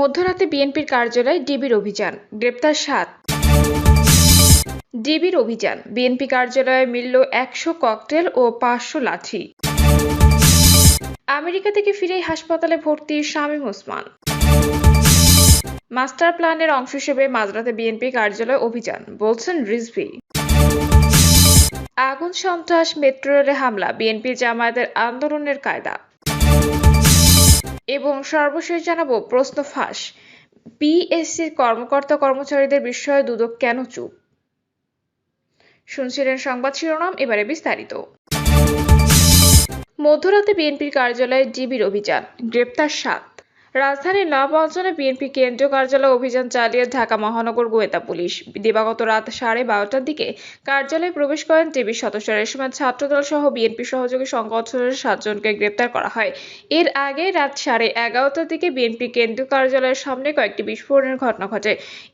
মধ্যরাতে বিএনপির কার্যালয়ে ডিবির অভিযান, গ্রেপ্তার সাত। ডিবির অভিযান, বিএনপি কার্যালয়ে মিলল একশো ককটেল ও পাঁচশো লাঠি। আমেরিকা থেকে ফিরেই হাসপাতালে ভর্তি শামীম ওসমান। মাস্টার প্ল্যানের অংশ হিসেবে মাঝরাতে বিএনপি কার্যালয়ে অভিযান, বলছেন রিজভি। আগুন সন্ত্রাস, মেট্রো রেলে হামলা, বিএনপি জামায়াতের আন্দোলনের কায়দা। এবং সর্বশেষ জানাব, প্রশ্ন ফাঁস। পিএসসির কর্মকর্তা কর্মচারীদের বিষয়ে দুদক কেন চুপ? শুনছিলেন সংবাদ শিরোনাম, এবারে বিস্তারিত। মধ্যরাতে বিএনপির কার্যালয়ে ডিবির অভিযান, গ্রেপ্তার সাত। রাজধানীর নবাবগঞ্জে বিএনপি কেন্দ্রীয় কার্যালয়ে অভিযান চালিয়ে ঢাকা মহানগর গোয়েন্দা পুলিশ। দিবাগত রাত সাড়ে বারোটার দিকে কার্যালয়ে প্রবেশ করেন টিভির সদস্যরা। এ সময় ছাত্রদল সহ বিএনপি সহযোগী সংগঠনের সাতজনকে গ্রেপ্তার করা হয়। এর আগে রাত সাড়ে এগারোটার দিকে বিএনপি কেন্দ্রীয় কার্যালয়ের সামনে কয়েকটি বিস্ফোরণের ঘটনা ঘটে।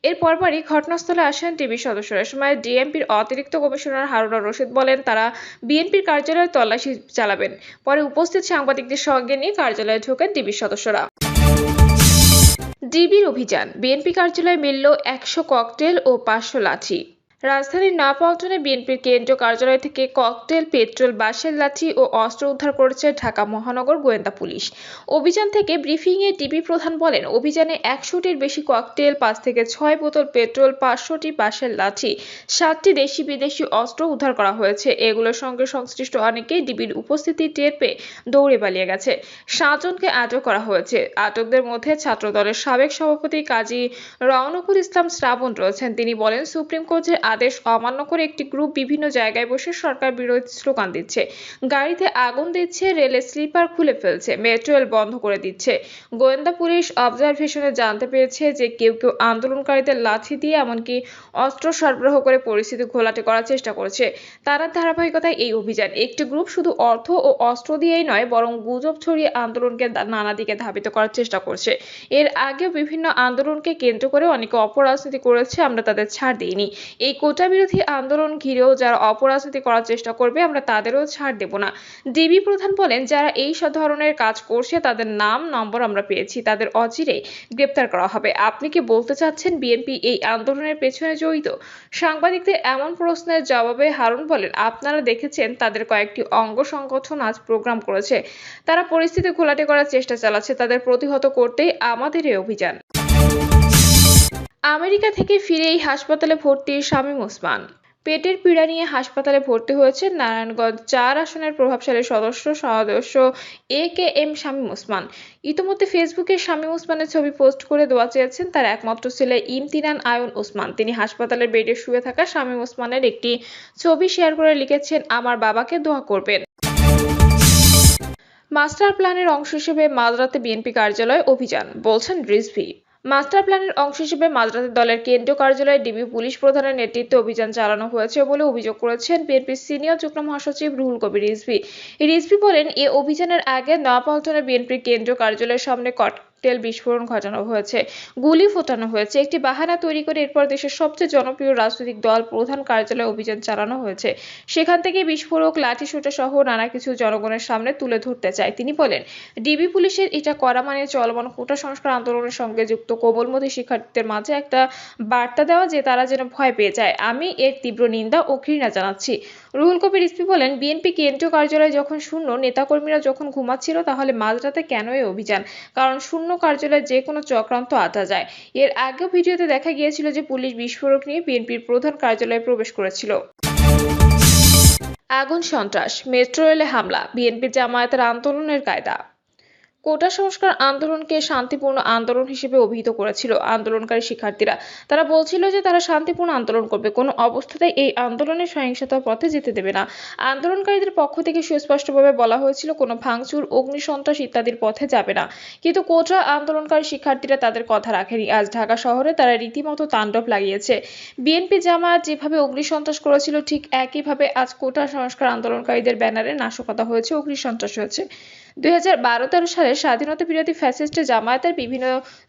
এর পরপরই ঘটনাস্থলে আসেন টিভি সদস্যরা। এ সময় ডিএমপির অতিরিক্ত কমিশনার হারুনা রশিদ বলেন, তারা বিএনপির কার্যালয়ে তল্লাশি চালাবেন। পরে উপস্থিত সাংবাদিকদের সঙ্গে নিয়ে কার্যালয়ে ঢোকেন টিভির সদস্যরা। ডিবির অভিযান। বিএনপি কার্যালয়ে মিলল একশো ককটেল ও পাঁচশো লাঠি। রাজধানীর নয়াপল্টনে বিএনপির কেন্দ্রীয় কার্যালয় থেকে ককটেল, পেট্রোল, বাঁশের লাঠি ও অস্ত্র উদ্ধার করেছে ঢাকা মহানগর গোয়েন্দা পুলিশ। অভিযান থেকে ব্রিফিংয়ে ডিবি প্রধান বলেন, অভিযানে একশোটির বেশি ককটেল, পাঁচ থেকে ছয় বোতল পেট্রোল, পাঁচশোটি বাঁশের লাঠি, সাতটি দেশি বিদেশি অস্ত্র উদ্ধার করা হয়েছে। এগুলোর সঙ্গে সংশ্লিষ্ট অনেকেই ডিবির উপস্থিতি টের পেয়ে দৌড়ে পালিয়ে গেছে। সাতজনকে আটক করা হয়েছে। আটকদের মধ্যে ছাত্রদলের সাবেক সভাপতি কাজী রওনকুল ইসলাম শ্রাবণ রয়েছেন। তিনি বলেন, সুপ্রিম কোর্টের আদেশ অমান্য করে একটি গ্রুপ বিভিন্ন জায়গায় বসে সরকার বিরোধী স্লোগান দিচ্ছে। গাড়িতে আগুন দিচ্ছে, রেলের স্লিপার খুলে ফেলছে মেট্রো রেল বন্ধ করে দিচ্ছে। গোয়েন্দা পুলিশ অবজারভেশনে জানতে পেরেছে যে কেউ কেউ আন্দোলনকারীদের লাঠি দিয়ে এমনকি অস্ত্র সরবরাহ করে পরিস্থিতি ঘোলাটে করার চেষ্টা করছে। তার ধারাবাহিকতায় এই অভিযান। একটি গ্রুপ শুধু অর্থ ও অস্ত্র দিয়েই নয়, বরং গুজব ছড়িয়ে আন্দোলনকে নানা দিকে ধাবিত করার চেষ্টা করছে। এর আগেও বিভিন্ন আন্দোলনকে কেন্দ্র করে অনেকে অপরাজনীতি করেছে, আমরা তাদের ছাড় দিইনি। এই কোটা বিরোধী আন্দোলন ঘিরেও যারা অপরাজনীতি করার চেষ্টা করবে, আমরা তাদেরও ছাড় দেব না। ডিবি প্রধান বলেন, যারা এই সব ধরনের কাজ করছে, তাদের নাম, নম্বর আমরা পেয়েছি, তাদের অচিরেই গ্রেপ্তার করা হবে। আপনি কি বলতে চাচ্ছেন বিএনপি এই আন্দোলনের পেছনে জড়িত? সাংবাদিকদের এমন প্রশ্নের জবাবে হারুন বলেন, আপনারা দেখেছেন তাদের কয়েকটি অঙ্গ সংগঠন আজ প্রোগ্রাম করেছে। তারা পরিস্থিতি ঘোলাটে করার চেষ্টা চালাচ্ছে, তাদের প্রতিহত করতেই আমাদের এই অভিযান। আমেরিকা থেকে ফিরেই হাসপাতালে ভর্তি শামীম ওসমান। পেটের পীড়া নিয়ে হাসপাতালে ভর্তি হয়েছে নারায়ণগঞ্জ চার আসনের প্রভাবশালী সদস্য সদস্য A K M Shamim Osman. ইতিমধ্যে ফেসবুকে শামীম ওসমানের ছবি পোস্ট করে দোয়া চেয়েছেন তার একমাত্র ছেলে ইমতিনান আয়ন ওসমান। তিনি হাসপাতালের বেডে শুয়ে থাকা শামীম ওসমানের একটি ছবি শেয়ার করে লিখেছেন, আমার বাবাকে দোয়া করবেন। মাস্টার প্ল্যানের অংশ হিসেবে মাঝরাতে বিএনপি কার্যালয়ে অভিযান, বলছেন রিজভি। মাস্টার প্ল্যানের অংশ হিসেবে মাঝরাতে দলের কেন্দ্রীয় কার্যালয়ে ডিবি পুলিশ প্রধানের নেতৃত্বে অভিযান চালানো হয়েছে বলে অভিযোগ করেছেন বিএনপির সিনিয়র যুগ্ম মহাসচিব রুহুল কবির রিজভি। রিজভি বলেন, এ অভিযানের আগে নয়াপল্টনে বিএনপির কেন্দ্রীয় কার্যালয়ের সামনে ককটেল বিস্ফোরণ ঘটানো হয়েছে। গুলি ফোটানো হয়েছে। একটি বাহানা তৈরি করে এরপর দেশের সবচেয়ে জনপ্রিয় রাজনৈতিক দল প্রধান কার্যালয়ে অভিযান চালানো হয়েছে। সেখান থেকে বিস্ফোরক লাঠি সোটা সহ নানা কিছু জনগণের সামনে তুলে ধরতে চায়। তিনি বলেন, ডিবি পুলিশের এটা করা মানে চলমান কোটা সংস্কার আন্দোলনের সঙ্গে যুক্ত কোমলমতি শিক্ষার্থীদের মাঝে একটা বার্তা দেওয়া যে তারা যেন ভয় পেয়ে যায়। আমি এর তীব্র নিন্দা ও ঘৃণা জানাচ্ছি। রুহুল কবির রিজভী বলেন, বিএনপি কেন্দ্রীয় কার্যালয় যখন শূন্য, নেতাকর্মীরা যখন ঘুমাচ্ছিল, তাহলে মাঝরাতে কেন এই অভিযান? কারণ শূন্য কার্যালয়ে যে কোনো চক্রান্ত আঁটা যায়। এর আগেও ভিডিওতে দেখা গিয়েছিল যে পুলিশ বিস্ফোরক নিয়ে বিএনপির প্রধান কার্যালয়ে প্রবেশ করেছিল। আগুন সন্ত্রাস, মেট্রো রেলে হামলা বিএনপি জামায়াতের আন্দোলনের কায়দা। কোটা সংস্কার আন্দোলনকে শান্তিপূর্ণ আন্দোলন হিসেবে অভিহিত করেছিল আন্দোলনকারী শিক্ষার্থীরা। তারা বলছিল যে তারা শান্তিপূর্ণ আন্দোলন করবে। কোনো অবস্থাতেই এই আন্দোলনের সহিংসতার পথে যেতে দেবে না। আন্দোলনকারীদের পক্ষ থেকে সুস্পষ্টভাবে বলা হয়েছিল, কোনো ভাঙচুর, অগ্নিসন্ত্রাস ইত্যাদির পথে যাবে না। কিন্তু কোটা আন্দোলনকারী শিক্ষার্থীরা তাদের কথা রাখেনি। আজ ঢাকা শহরে তারা রীতিমতো তাণ্ডব লাগিয়েছে। বিএনপি জামায়াত যেভাবে অগ্নিসন্ত্রাস করেছিল, ঠিক একইভাবে আজ কোটা সংস্কার আন্দোলনকারীদের ব্যানারে নাশকতা হয়েছে, অগ্নিসন্ত্রাস হয়েছে। দুই সালে স্বাধীনতা বিরোধী ফ্যাসিস্ট জামায়াতের বিভিন্ন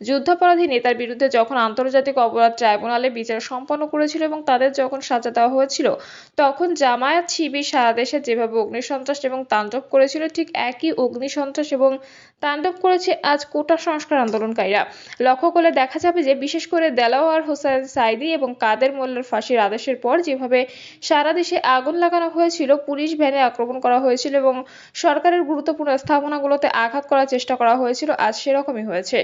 যুদ্ধাপরাধী নেতার বিরুদ্ধে যখন আন্তর্জাতিক অপরাধ ট্রাইব্যুনালে বিচার সম্পন্ন করেছিল এবং তাদের যখন সাজা দেওয়া হয়েছিল, তখন জামায়াত শিবির সারা দেশে যেভাবে অগ্নিসন্ত্রাস এবং তাণ্ডব করেছিল, ঠিক একই অগ্নিসন্ত্রাস এবং তাণ্ডব করেছে আজ কোটা সংস্কার আন্দোলনকারীরা। লক্ষ্য করলে দেখা যাবে যে, বিশেষ করে দেলাওয়ার হোসেন সাইদি এবং কাদের মোল্লার ফাঁসির আদেশের পর যেভাবে সারা দেশে আগুন লাগানো হয়েছিল, পুলিশ ভ্যানে আক্রমণ করা হয়েছিল এবং সরকারের গুরুত্বপূর্ণ স্থাপনাগুলোতে আঘাত করার চেষ্টা করা হয়েছিল, আজ সেরকমই হয়েছে।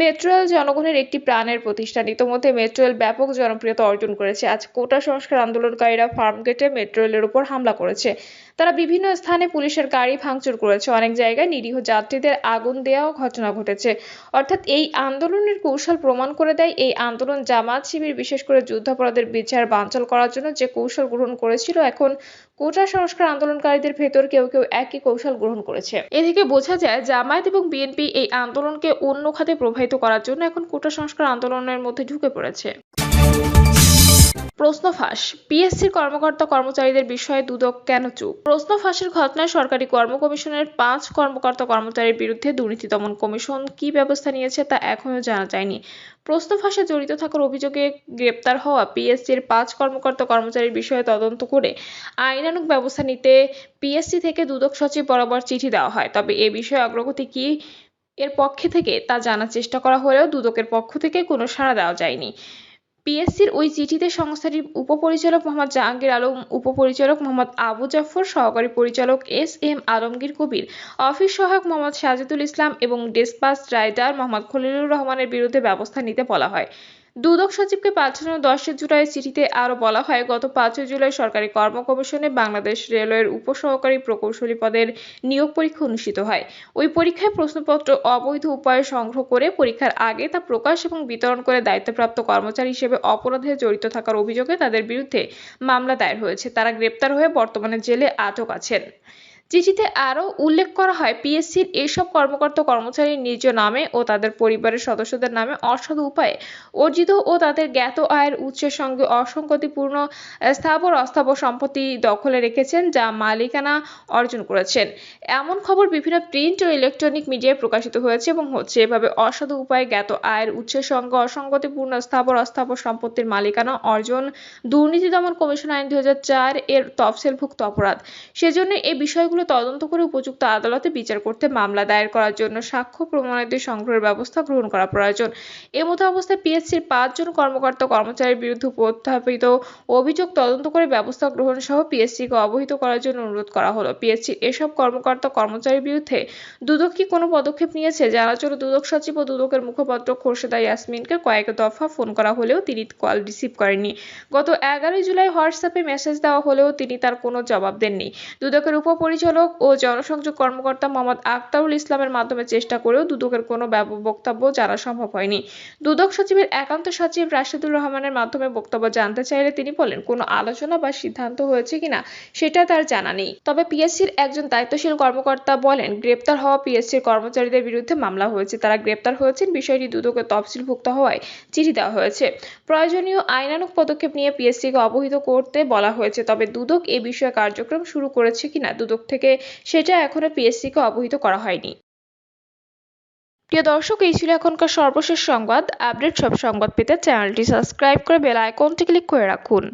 মেট্রো রেল জনগণের একটি প্রাণের প্রতিষ্ঠান। ইতোমধ্যে মেট্রো রেল ব্যাপক জনপ্রিয়তা অর্জন করেছে। আজ কোটা সংস্কার আন্দোলনকারীরা ফার্মগেটে মেট্রো রেলের উপর হামলা করেছে। তারা বিভিন্ন স্থানে পুলিশের গাড়ি ভাঙচুর করেছে। অনেক জায়গায় নিরীহ যাত্রীদের আগুন দেওয়াও ঘটনা ঘটেছে। অর্থাৎ এই আন্দোলনের কৌশল প্রমাণ করে দেয় এই আন্দোলন জামাত শিবির, বিশেষ করে যুদ্ধাপরাধের বিচার বাঞ্চল করার জন্য যে কৌশল গ্রহণ করেছিল। এখন কোটা সংস্কার আন্দোলনকারীদের ভেতর কেউ কেউ একই কৌশল গ্রহণ করেছে। এ থেকে বোঝা যায়, জামায়াত এবং বিএনপি এই আন্দোলনকে অন্য খাতে প্রবাহিত করার জন্য এখন কোটা সংস্কার আন্দোলনের মধ্যে ঢুকে পড়েছে। প্রশ্ন ফাঁস পিএসসির কর্মকর্তা কর্মচারীদের বিষয়ে দুদক কেন চুপ? প্রশ্ন ফাঁসের ঘটনায় সরকারি কর্ম কমিশনের পাঁচ কর্মকর্তা কর্মচারীর বিরুদ্ধে দুর্নীতি দমন কমিশন কি ব্যবস্থা নিয়েছে তা এখনও জানা যায়নি। প্রশ্ন ফাঁসে জড়িত থাকার অভিযোগে গ্রেপ্তার হওয়া পিএসসির পাঁচ কর্মকর্তা কর্মচারীর বিষয়ে তদন্ত করে আইনানুগ ব্যবস্থা নিতে পিএসসি থেকে দুদক সচিব বরাবর চিঠি দেওয়া হয়। তবে এ বিষয়ে অগ্রগতি কি এর পক্ষে থেকে তা জানার চেষ্টা করা হলেও দুদকের পক্ষ থেকে কোনো সাড়া দেওয়া যায়নি। পিএসসির ওই চিঠিতে সংস্থাটির উপপরিচালক মোহাম্মদ জাহাঙ্গীর আলম, উপপরিচালক মোহাম্মদ আবু জাফর, সহকারী পরিচালক S M Alamgir Kabir, office সহায়ক মোহাম্মদ সাজিদুল ইসলাম এবং ডেসপাস রাইডার মোহাম্মদ খলিলুর রহমানের বিরুদ্ধে ব্যবস্থা নিতে বলা হয়। দুদক সচিবকে পাঠানো দশই জুলাই চিঠিতে আরও বলা হয়, গত পাঁচই জুলাই সরকারি কর্ম কমিশনে বাংলাদেশ রেলওয়ের উপসহকারী প্রকৌশলী পদের নিয়োগ পরীক্ষা অনুষ্ঠিত হয়। ওই পরীক্ষায় প্রশ্নপত্র অবৈধ উপায়ে সংগ্রহ করে পরীক্ষার আগে তা প্রকাশ এবং বিতরণ করে দায়িত্বপ্রাপ্ত কর্মচারী হিসেবে অপরাধে জড়িত থাকার অভিযোগে তাদের বিরুদ্ধে মামলা দায়ের হয়েছে। তারা গ্রেপ্তার হয়ে বর্তমানে জেলে আটক আছেন। চিঠিতে আরও উল্লেখ করা হয়, পিএসসির এসব কর্মকর্তা কর্মচারীর নিজ নামে ও তাদের পরিবারের সদস্যদের নামে অসাধু উপায়ে অর্জিত ও তাদের জ্ঞাত আয়ের উৎসের সঙ্গে অসঙ্গতিপূর্ণ স্থাবর অস্থাবর সম্পত্তি দখলে রেখেছেন যা মালিকানা অর্জন করেছেন। এমন খবর বিভিন্ন প্রিন্ট ও ইলেকট্রনিক মিডিয়ায় প্রকাশিত হয়েছে এবং হচ্ছে এভাবে অসাধু উপায়ে জ্ঞাত আয়ের উৎসের সঙ্গে অসঙ্গতিপূর্ণ স্থাবর অস্থাবর সম্পত্তির মালিকানা অর্জন দুর্নীতি দমন কমিশন আইন দুই হাজার চার এর তফসিলভুক্ত অপরাধ। সেজন্য এই বিষয়গুলো তদন্ত করে উপযুক্ত আদালতে বিচার করতে মামলা দায়ের করার জন্য সাক্ষ্য প্রমাণাদি সংগ্রহের ব্যবস্থা গ্রহণ করা প্রয়োজন। এমতো অবস্থায় পিএসসির পাঁচজন কর্মকর্তা কর্মচারীর বিরুদ্ধে উপস্থাপিত অভিযোগ তদন্ত করে ব্যবস্থা গ্রহণ সহ পিএসসিকে অবহিত করার জন্য অনুরোধ করা হলো। পিএসসির এসব কর্মকর্তা কর্মচারীর বিরুদ্ধে দুদক কি কোনো পদক্ষেপ নিয়েছে? জানার জন্য দুদক সচিব ও দুদকের মুখপাত্র খোরশেদা ইয়াসমিনকে কয়েক দফা ফোন করা হলেও তিনি কল রিসিভ করেননি। গত এগারোই জুলাই হোয়াটসঅ্যাপে মেসেজ দেওয়া হলেও তিনি তার কোনো জবাব দেননি। দুদকের উপপরিচালক ও জনসংযোগ কর্মকর্তা মোহাম্মদ আক্তারুল ইসলামের মাধ্যমে চেষ্টা করেও দুদকের কোনো বক্তব্য জানা সম্ভব হয়নি। দুদক সচিবের একান্ত সচিব রাশেদুর রহমানের মাধ্যমে বক্তব্য জানতে চাইলে তিনি বলেন, কোনো আলোচনা বা সিদ্ধান্ত হয়েছে কিনা সেটা তার জানা নেই। তবে পিএসসির একজন দায়িত্বশীল কর্মকর্তা বলেন, গ্রেপ্তার হওয়া পিএসসির কর্মচারীদের বিরুদ্ধে মামলা হয়েছে। তারা গ্রেপ্তার হয়েছেন বিষয়টি দুদকের তফসিলভুক্ত হওয়ায় চিঠি দেওয়া হয়েছে। প্রয়োজনীয় আইনানুক পদক্ষেপ নিয়ে পিএসসিকে অবহিত করতে বলা হয়েছে, তবে দুদক এ বিষয়ে কার্যক্রম শুরু করেছে কিনা দুদক থেকে সেটা এখনও পিএসসিকে অবহিত করা হয়নি। প্রিয় দর্শক, এই ছিল এখনকার সর্বশেষ সংবাদ। আপডেট সব সংবাদ পেতে চ্যানেলটি সাবস্ক্রাইব করে বেল আইকনটি ক্লিক করে রাখুন।